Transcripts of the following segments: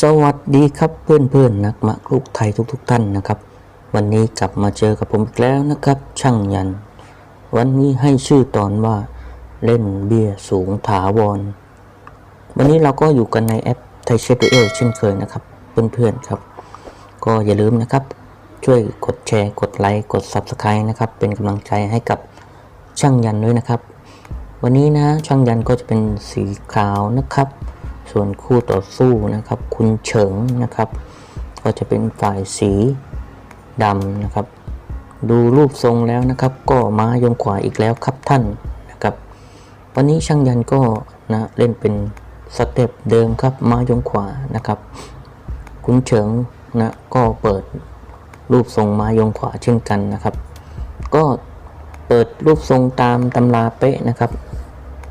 สวัสดีครับเพื่อนๆนักมะลูกไทยทุกๆทท่านนะครับ วันนี้กลับมาเจอกับผมอีกแล้วนะครับ ช่างยัน วันนี้ให้ชื่อตอนว่าเล่นเบียสูงถาวร วันนี้เราก็อยู่กันในแอปไทยเชฟเอลเช่นเคยนะครับ เพื่อนๆครับ ก็อย่าลืมนะครับ ช่วยกดแชร์กดไลค์กด Subscribe นะครับ เป็นกำลังใจให้กับช่างยันด้วยนะครับ วันนี้นะช่างยันก็จะเป็นสีขาวนะครับ ส่วนคู่ต่อสู้นะครับ คุณเฉิงนะครับ ก็จะเป็นฝ่ายสีดำนะครับ ดูรูปทรงแล้วนะครับ ก็ม้ายงขวาอีกแล้วครับท่านนะครับ วันนี้ช่างยันก็นะเล่นเป็นสเต็ปเดิมครับม้ายงขวานะครับ คุณเฉิงนะก็เปิดรูปทรงม้ายงขวาเช่นกันนะครับ ก็เปิดรูปทรงตามตำราเป๊ะนะครับ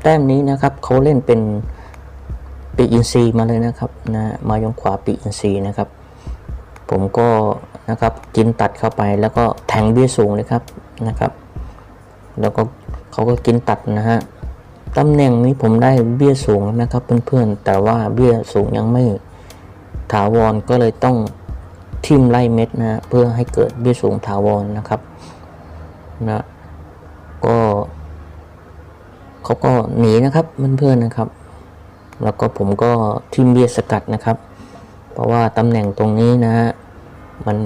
แต้มนี้นะครับเขาเล่นเป็น ปีกอินซีมาเลยนะครับนะมายงขวาปีกอินซีนะครับ ผมก็นะครับกินตัดเข้าไปแล้วก็แทงเบี้ยสูงเลยครับนะครับ แล้วก็เขาก็กินตัดนะฮะตำแหน่งนี้ผมได้เบี้ยสูงนะครับเพื่อนๆแต่ว่าเบี้ยสูงยังไม่ถาวรก็เลยต้องทิมไล่เม็ดนะฮะเพื่อให้เกิดเบี้ยสูงถาวรนะครับนะก็เขาก็หนีนะครับเพื่อนๆนะครับ แล้วก็ผมก็ทิมเบียสกัดนะครับ เพราะว่าตำแหน่งตรงนี้นะฮะมัน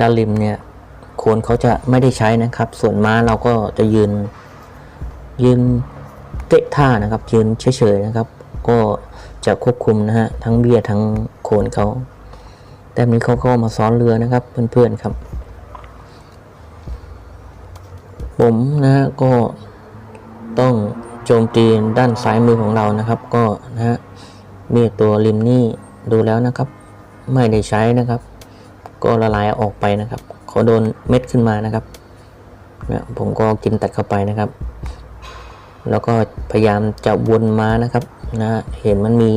ด้านริมเนี่ยโคนเขาจะไม่ได้ใช้นะครับ ส่วนม้าเราก็จะยืนยืนเตะท่านะครับ ยืนเฉยๆนะครับ ก็จะควบคุมนะฮะทั้งเบียทั้งโคนเขาแต่นี้เขาก็มาซ้อนเรือนะครับเพื่อนๆครับ ผมนะฮะก็ต้อง โจมตีด้านซ้ายมือของเรานะครับ ก็นะฮะมีตัวริมนี่ดูแล้วนะครับ ไม่ได้ใช้นะครับ ก็ละลายออกไปนะครับเขาโดนเม็ดขึ้นมานะครับนะผมก็กินตัดเข้าไปนะครับ แล้วก็พยายามจะวนมานะครับนะฮะเห็นมันมี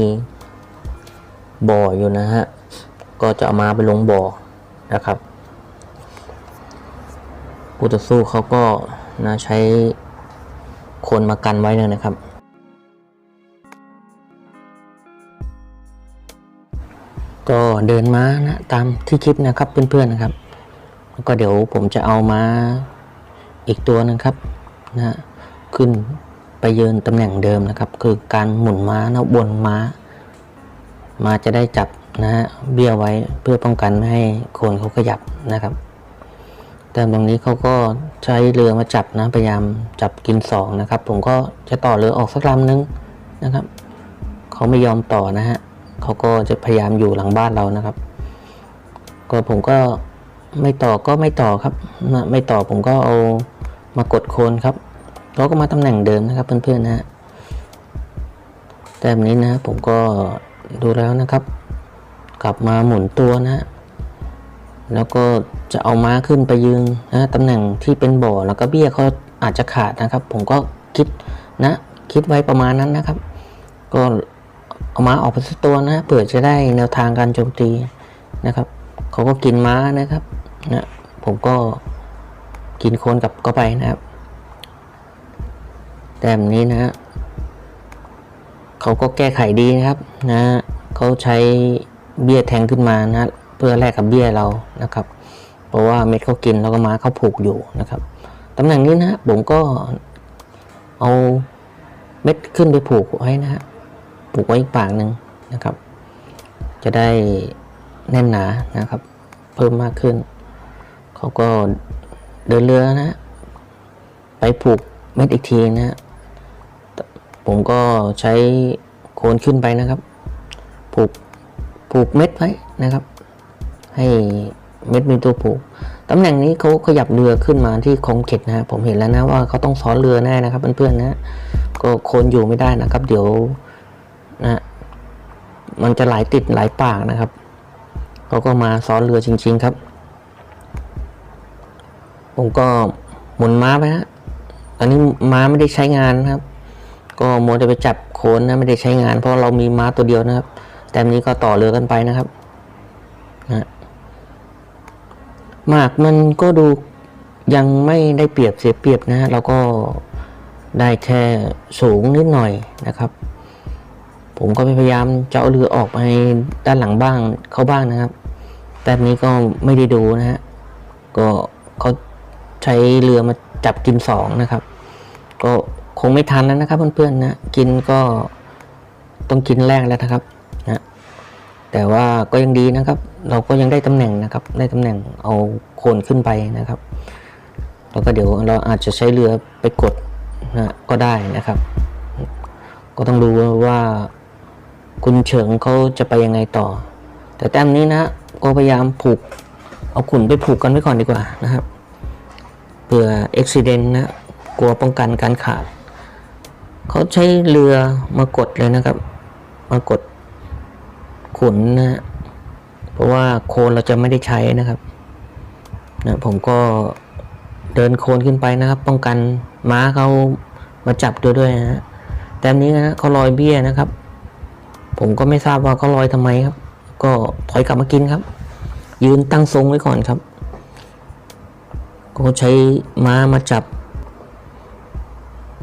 บ่ออยู่นะฮะก็จะเอามาไปลงบ่อนะครับผู้ต่อสู้เขาก็นะใช้ คนมากันไว้เลยนะครับ ก็เดินม้านะตามที่คลิปนะครับเพื่อนๆนะครับ แล้วก็เดี๋ยวผมจะเอาม้าอีกตัวหนึงครับนะขึ้นไปยืนตำแหน่งเดิมนะครับ คือการหมุนม้านะบนม้า มาจะได้จับนะฮะเบี้ยวไว้เพื่อป้องกันไม่ให้โคนเขาขยับนะครับ แต่ตรงนี้เขาก็ใช้เรือมาจับนะพยายามจับกินสองนะครับ ผมก็จะต่อเรือออกสักลำนึงนะครับเขาไม่ยอมต่อนะฮะเขาก็จะพยายามอยู่หลังบ้านเรานะครับ ก็ผมก็ไม่ต่อก็ไม่ต่อครับนะไม่ต่อผมก็เอามากดโคนครับเขาก็มาตำแหน่งเดิมนะครับเพื่อนๆนะฮะแต่แบบนี้นะผมก็ดูแล้วนะครับ กลับมาหมุนตัวนะฮะ แล้วก็จะเอาม้าขึ้นไปยืนนะตำแหน่งที่เป็นบ่อแล้วก็เบี้ยเขาอาจจะขาดนะครับ ผมก็คิดนะคิดไว้ประมาณนั้นนะครับ ก็เอาม้าออกไปสักตัวนะเผื่อจะได้แนวทางการโจมตีนะครับเขาก็กินม้านะครับนะผมก็กินโคนกับเข้าไปนะครับแต่แบบนี้นะฮะเขาก็แก้ไขดีนะครับนะเขาใช้เบี้ยแทงขึ้นมานะ เพื่อแลกกับเบี้ยเรานะครับ เพราะว่าเม็ดเขากินแล้วก็ม้าเขาผูกอยู่นะครับตำแหน่งนี้นะผมก็เอาเม็ดขึ้นไปผูกไว้นะฮะผูกไว้อีกปากหนึ่งนะครับ จะได้แน่นหนานะครับ เพิ่มมากขึ้น เขาก็เดินเรือนะ ไปผูกเม็ดอีกทีนะฮะผมก็ใช้โคนขึ้นไปนะครับ ผูกผูกเม็ดไว้นะครับ ให้เม็ดมีตัวผูกตำแหน่งนี้เขาขยับเรือขึ้นมาที่คงเข็ดนะฮะผมเห็นแล้วนะว่าเขาต้องซ้อนเรือแน่นะครับเพื่อนๆนะก็โคนอยู่ไม่ได้นะครับ เดี๋ยวนะมันจะไหลติดไหลปากนะครับเขาก็มาซ้อนเรือจริง ๆครับ ผมก็หมุนม้าไปนะตอนนี้ม้าไม่ได้ใช้งานนะครับ ก็มัวแต่ไปจับโคนนะไม่ได้ใช้งาน เพราะเรามีม้าตัวเดียวนะครับ แต่นี้ก็ต่อเรือกันไปนะครับนะ หมากมันก็ดูยังไม่ได้เปรียบเสียเปรียบนะฮะเราก็ได้แค่สูงนิดหน่อยนะครับ ผมก็พยายามเอาะเรือออกไปด้านหลังบ้างเข้าบ้างนะครับ แต่นี้ก็ไม่ได้ดูนะฮะก็เขาใช้เรือมาจับกินสองนะครับ ก็คงไม่ทันแล้วนะครับเพื่อนๆนะกินก็ต้องกินแรกแล้วนะครับ แต่ว่าก็ยังดีนะครับ เราก็ยังได้ตำแหน่งนะครับ ได้ตำแหน่งเอาโคนขึ้นไปนะครับแล้วก็เดี๋ยวเราอาจจะใช้เรือไปกดนะก็ได้นะครับ ก็ต้องรู้ว่าคุณเฉิงเขาจะไปยังไงต่อ แต่แต้มนี้นะก็พยายามผูกเอาขุนไปผูกกันไว้ก่อนดีกว่านะครับเผื่ออุบิเหตุนะกลัวป้องกันการขาดเขาใช้เรือมากดเลยนะครับ มากด ขุนนะเพราะว่าโคนเราจะไม่ได้ใช้นะครับนะผมก็เดินโคนขึ้นไปนะครับ ป้องกันม้าเขามาจับด้วด้วยนะฮะแต่นี้นะเขาลอยเบี้ยนะครับ ผมก็ไม่ทราบว่าเขาลอยทำไมครับ ก็ถอยกลับมากินครับ ยืนตั้งทรงไว้ก่อนครับก็ใช้ม้ามาจับ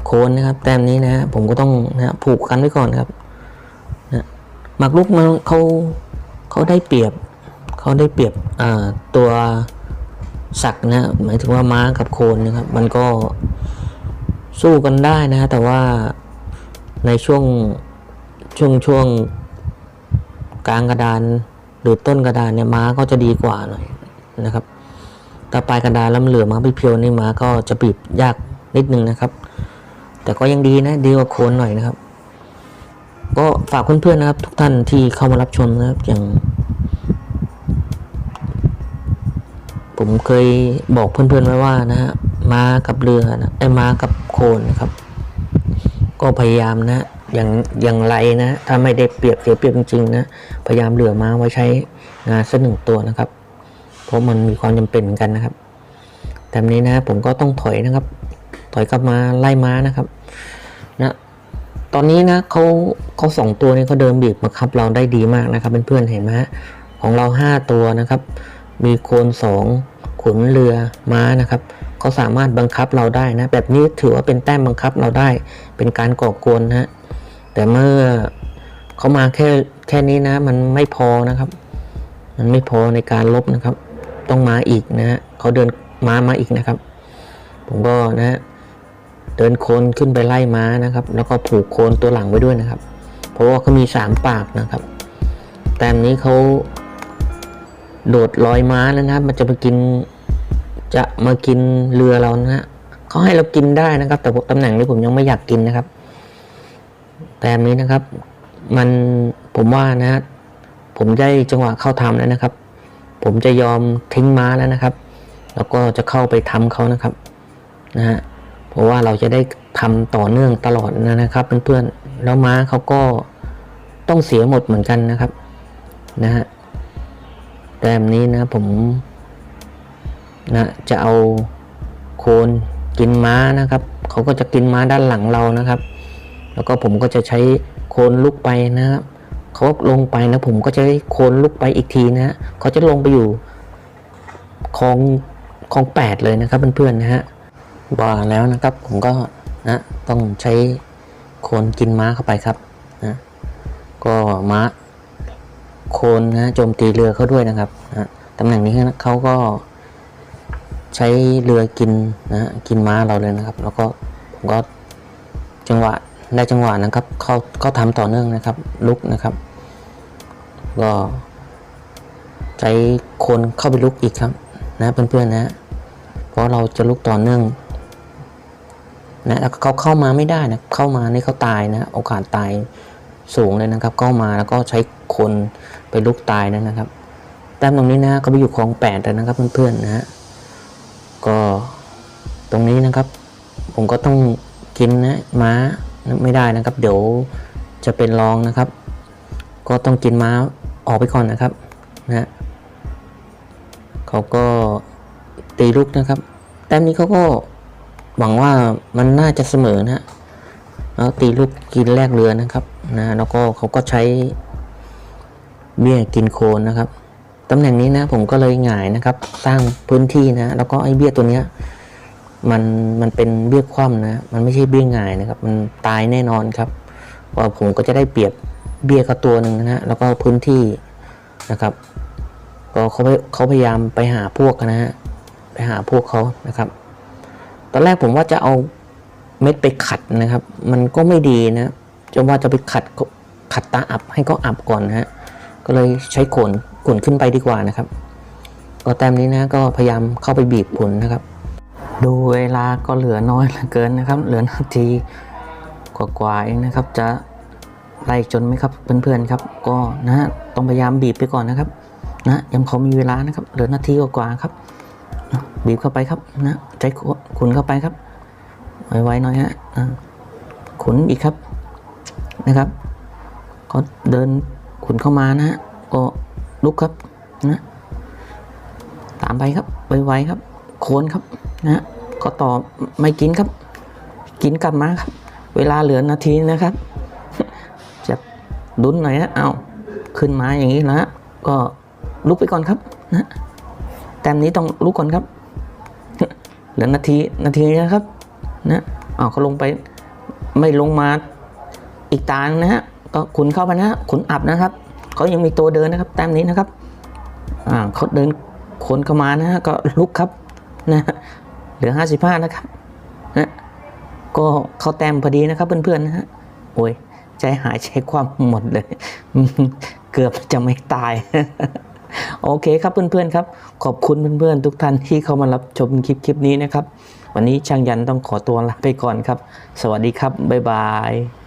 โคนนะครับ แต้มนี้นะผมก็ต้องนะผูกกันไว้ก่อนครับ หมากรุกมันเขาเขาได้เปรียบเขาได้เปรียบตัวสักนะหมายถึงว่าม้ากับโคนนะครับ มันก็สู้กันได้นะฮะแต่ว่าในช่วงช่วงช่วงกลางกระดานหรือต้นกระดานเนี่ยม้าก็จะดีกว่าหน่อยนะครับถ้าปลายกระดานล้วมันเหลือม้าไปเพียวๆนี่ม้าก็จะบีบยากนิดนึงนะครับ แต่ก็ยังดีนะดีกว่าโคนหน่อยนะครับ ก็ฝากเพื่อนๆนะครับ ทุกท่านที่เข้ามารับชมนะครับอย่าง ผมเคยบอกเพื่อนๆไว้ว่านะฮะม้ากับเรือนะไอ้ม้ากับโคนนะครับ ก็พยายามนะอย่างอย่างไรนะถ้าไม่ได้เปรียบเสียเปรียบจริงๆนะพยายามเหลือม้าไว้ใช้งานสักหนึ่งตัวนะครับ เพราะมันมีความจำเป็นเหมือนกันนะครับ แต่นี้นะผมก็ต้องถอยนะครับ ถอยกลับมาไล่ม้านะครับ ตอนนี้นะเขาเขาสองตัวนี้เขาเดินบีบบังคับเราได้ดีมากนะครับเพื่อนๆเห็นไหมฮะของเราห้าตัวนะครับ มีโคนสองขุนเรือม้านะครับเขาสามารถบังคับเราได้นะ แบบนี้ถือว่าเป็นแต้มบังคับเราได้ เป็นการก่อกวนนะฮะแต่เมื่อเขามาแค่แค่นี้นะ มันไม่พอนะครับ มันไม่พอในการลบนะครับ ต้องมาอีกนะฮะเขาเดินม้ามาอีกนะครับ ผมก็นะฮะ เดินโคนขึ้นไปไล่ม้านะครับ แล้วก็ผูกโคนตัวหลังไว้ด้วยนะครับ เพราะว่าเขามีสามปากนะครับ แต่นี้เขาโดดลอยม้าแล้วนะครับ มันจะมากินจะมากินเรือเรานะฮะเขาให้เรากินได้นะครับ แต่ตำแหน่งนี้ผมยังไม่อยากกินนะครับ แต่นี้นะครับ มันผมว่านะฮะผมได้จังหวะเข้าทำแล้วนะครับ ผมจะยอมทิ้งม้าแล้วนะครับ แล้วก็จะเข้าไปทำเขานะครับ นะฮะ ราะว่าเราจะได้ทำต่อเนื่องตลอดนะครับเพื่อนๆแล้วม้าเขาก็ต้องเสียหมดเหมือนกันนะครับนะฮะแต่แบบนี้นะผมนะจะเอาโคนกินม้านะครับเขาก็จะกินม้าด้านหลังเรานะครับ แล้วก็ผมก็จะใช้โคนลุกไปนะครับเขาลงไปนะผมก็จะโคนลุกไปอีกทีนะฮะเขาจะลงไปอยู่ของของแปดเลยนะครับเพื่อนๆนะฮะ ว่าแล้วนะครับ ผมก็นะต้องใช้โคนกินม้าเข้าไปครับนะก็ม้าโคนนะโจมตีเรือเขาด้วยนะครับนะตำแหน่งนี้นะเขาก็ใช้เรือกินนะกินม้าเราเลยนะครับ แล้วก็ผมก็จังหวะได้จังหวะนะครับเขาเขาทำต่อเนื่องนะครับ ลุกนะครับ ก็ใช้คนเข้าไปลุกอีกครับ นะเพื่อนๆนะเพราะเราจะลุกต่อเนื่อง นะแล้วเขาเข้ามาไม่ได้นะเข้ามานี่เขาตายนะโอกาสตายสูงเลยนะครับ เข้ามาแล้วก็ใช้คนไปลุกตายนะครับแต้มตรงนี้นะเขาไปอยู่คลองแปดแล้วนะครับเพื่อนๆนะฮะก็ตรงนี้นะครับ ผมก็ต้องกินนะม้าไม่ได้นะครับ เดี๋ยวจะเป็นรองนะครับ ก็ต้องกินม้าออกไปก่อนนะครับนะเขาก็ตีลูกนะครับ แต้มนี้เขาก็ หวังว่ามันน่าจะเสมอนะฮะแล้วตีลูกกินแลกเรือนะครับนะแล้วก็เขาก็ใช้เบี้ยกินโคนนะครับตำแหน่งนี้นะผมก็เลยหงายนะครับ สร้างพื้นที่นะ แล้วก็ไอ้เบี้ยตัวเนี้ยมันมันเป็นเบี้ยคว่ำนะ มันไม่ใช่เบี้ยหงายนะครับ มันตายแน่นอนครับว่าผมก็จะได้เปรียบเบี้ยก็ตัวหนึ่งนะฮะแล้วก็พื้นที่นะครับ ก็เขาเขาพยายามไปหาพวกนะฮะไปหาพวกเขานะครับ อนแรกผมว่าจะเอาเม็ดไปขัดนะครับ มันก็ไม่ดีนะจะว่าจะไปขัดขัดตาอับให้เขาอับก่อนนะฮะก็เลยใช้ขนขนขึ้นไปดีกว่านะครับ ก็แต้มนี้นะก็พยายามเข้าไปบีบผลนะครับ ดูเวลาก็เหลือน้อยเหลือเกินนะครับ เหลือนาทีกว่าๆเองนะครับ จะไล่จนไหมครับเพื่อนๆครับ ก็นะฮะต้องพยายามบีบไปก่อนนะครับ นะยังพอมีเวลานะครับ เหลือนาทีกว่าๆครับ บีบเข้าไปครับนะใจขุนเข้าไปครับไวๆหน่อยฮะขุนอีกครับนะครับก็เดินขุนเข้ามานะฮะก็ลุกครับนะตามไปครับไวๆครับ โคนครับนะก็ต่อไม่กินครับ กินกลับมาครับ เวลาเหลือนาทีนะครับจะดุนหน่อยฮะเอาขึ้นมาอย่างนี้นะก็ลุกไปก่อนครับนะ ต้มนี้ต้องลุกก่อนครับเหลือนาทีนาทีนะครับนะเอาเขาลงไปไม่ลงมาอีกตานนะฮะก็ขุนเข้าไปนะขุนอับนะครับเขายังมีตัวเดินนะครับ แต้มนี้นะครับอ่าเขาเดินขนเข้ามานะฮะก็ลุกครับนะฮะเหลือห้าสิบห้านะครับนะก็เข้าแต้มพอดีนะครับ เพื่อนๆนะฮะโอ้ยใจหายใจความหมดเลย เกือบจะไม่ตาย โอเคครับเพื่อนๆครับ ขอบคุณเพื่อนๆทุกท่านที่เข้ามารับชมคลิปคลิปนี้นะครับ วันนี้ช่างยันต้องขอตัวลาไปก่อนครับ สวัสดีครับ บ๊ายบาย